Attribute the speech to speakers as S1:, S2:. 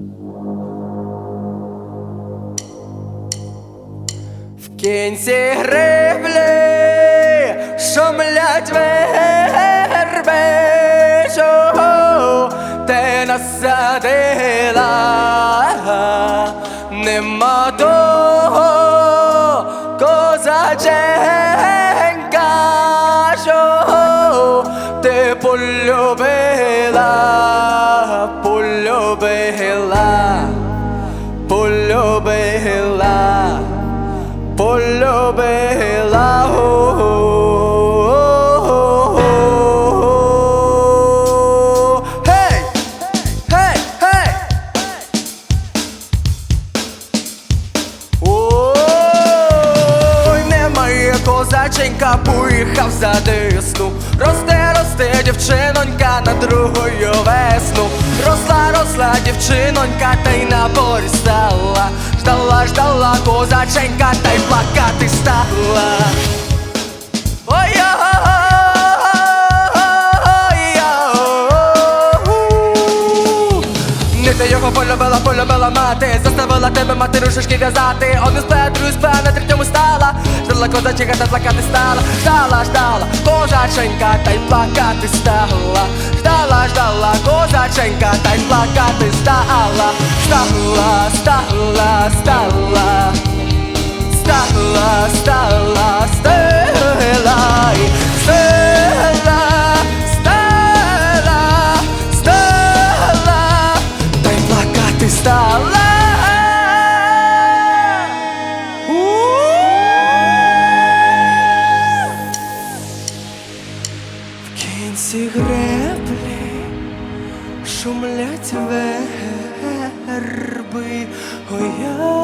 S1: В кінці гриблі шумлять верби, чого ти насадила, нема того козаченька, чого ти полюбила, полюбила, полюбила полюбила. Гей! Гей! Гей! Ой, немає козаченька, поїхав за десну. Росте, росте дівчинонька на другою весну. Росла, росла дівчинонька, та й на стала. Ждала, ждала козаченька, та й плакати стала. Ой, не ти його полюбила, полюбила мати Заставила тебе мати рушишки в'язати Один спе, другий спе, на третьому стала Ждала козаченька, та плакати стала Ждала, ждала, козаченька, та й плакати стала Ждала, ждала, козаченька, та й плакати стала Стала, стала, стала Кінці греблі шумлять верби. Ой, я